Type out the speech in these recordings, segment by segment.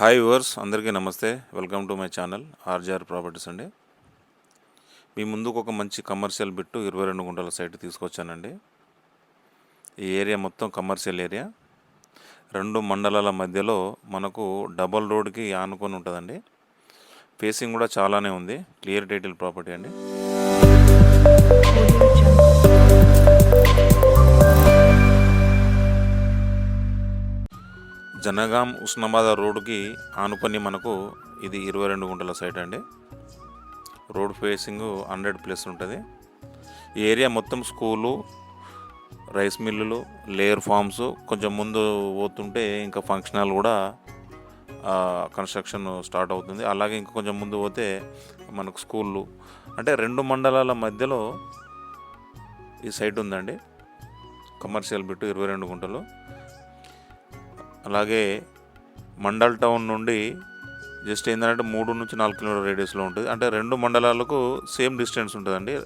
Hi వర్స్ అందరికీ నమస్తే. Welcome to my channel RGR properties అండి. మీ ముందుకు ఒక మంచి కమర్షియల్ బిట్టు ఇరవై రెండు గుంటల సైట్ తీసుకొచ్చానండి. ఈ ఏరియా మొత్తం కమర్షియల్ ఏరియా. రెండు మండలాల మధ్యలో మనకు డబల్ రోడ్కి ఆనుకొని ఉంటుందండి. ఫేసింగ్ కూడా చాలానే ఉంది. క్లియర్ టైటిల్ ప్రాపర్టీ అండి. జనగాం ఉస్నాబాద్ రోడ్డుకి ఆనుకొని మనకు ఇది ఇరవై రెండు గుంటల సైట్ అండి. రోడ్ ఫేసింగ్ హండ్రెడ్ ప్లస్ ఉంటుంది. ఈ ఏరియా మొత్తం స్కూలు రైస్ మిల్లులు లేయర్ ఫార్మ్స్ కొంచెం ముందు పోతుంటే ఇంకా ఫంక్షన్ హాల్ కూడా కన్స్ట్రక్షన్ స్టార్ట్ అవుతుంది. అలాగే ఇంకా కొంచెం ముందు పోతే మనకు స్కూళ్ళు అంటే రెండు మండలాల మధ్యలో ఈ సైట్ ఉందండి. కమర్షియల్ బిట్టు ఇరవై రెండు గుంటలు. అలాగే మండల్ టౌన్ నుండి జస్ట్ ఏంటంటే మూడు నుంచి నాలుగు కిలోమీటర్ రేడియస్లో ఉంటుంది. అంటే రెండు మండలాలకు సేమ్ డిస్టెన్స్ ఉంటుందండి.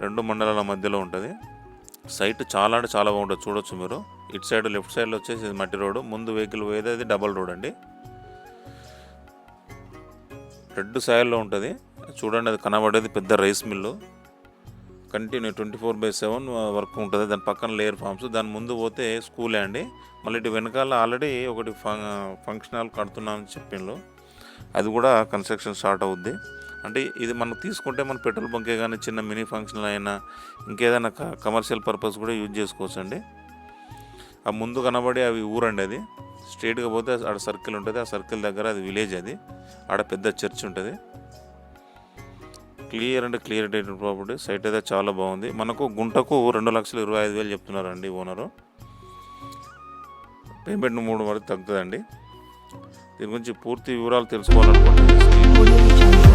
రెండు మండలాల మధ్యలో ఉంటుంది. సైట్ చాలా అంటే చాలా బాగుంటుంది. చూడొచ్చు మీరు. ఇటు సైడ్ లెఫ్ట్ సైడ్లో వచ్చేసి మట్టి రోడ్ ముందు వెహికల్ పోయేది అది డబల్ రోడ్ అండి. రెడ్ సాయిల్లో ఉంటుంది. చూడండి అది కనబడేది పెద్ద rice mill. Continue twenty four by seven work ఉంటుంది. దాని పక్కన లేయర్ ఫామ్స్ దాని ముందు పోతే స్కూలే అండి. మళ్ళీ ఇటు వెనకాల ఆల్రెడీ ఒకటి ఫంక్షన్ హాల్ కడుతున్నామని చెప్పిండ్రు. అది కూడా కన్స్ట్రక్షన్ స్టార్ట్ అవుద్ది. అంటే ఇది మనం తీసుకుంటే మన పెట్రోల్ బంకే కానీ చిన్న మినీ ఫంక్షన్ అయినా ఇంకేదైనా కమర్షియల్ పర్పస్ కూడా యూజ్ చేసుకోవచ్చు అండి ఆ ముందు కనబడి అవి ఊరండి అది. స్ట్రేట్గా పోతే ఆడ సర్కిల్ ఉంటుంది. ఆ సర్కిల్ దగ్గర అది విలేజ్ అది. ఆడ పెద్ద చర్చ్ ఉంటుంది. క్లియర్ అంటే క్లియర్ డేటెడ్ ప్రాపర్టీ. సైట్ అయితే చాలా బాగుంది. మనకు గుంటకు రెండు లక్షల ఇరవై ఐదు వేలు చెప్తున్నారండి ఓనరు. పేమెంట్ మూడు వరకు తగ్గుతుందండి. దీని గురించి పూర్తి వివరాలు తెలుసుకోవాలనుకుంటే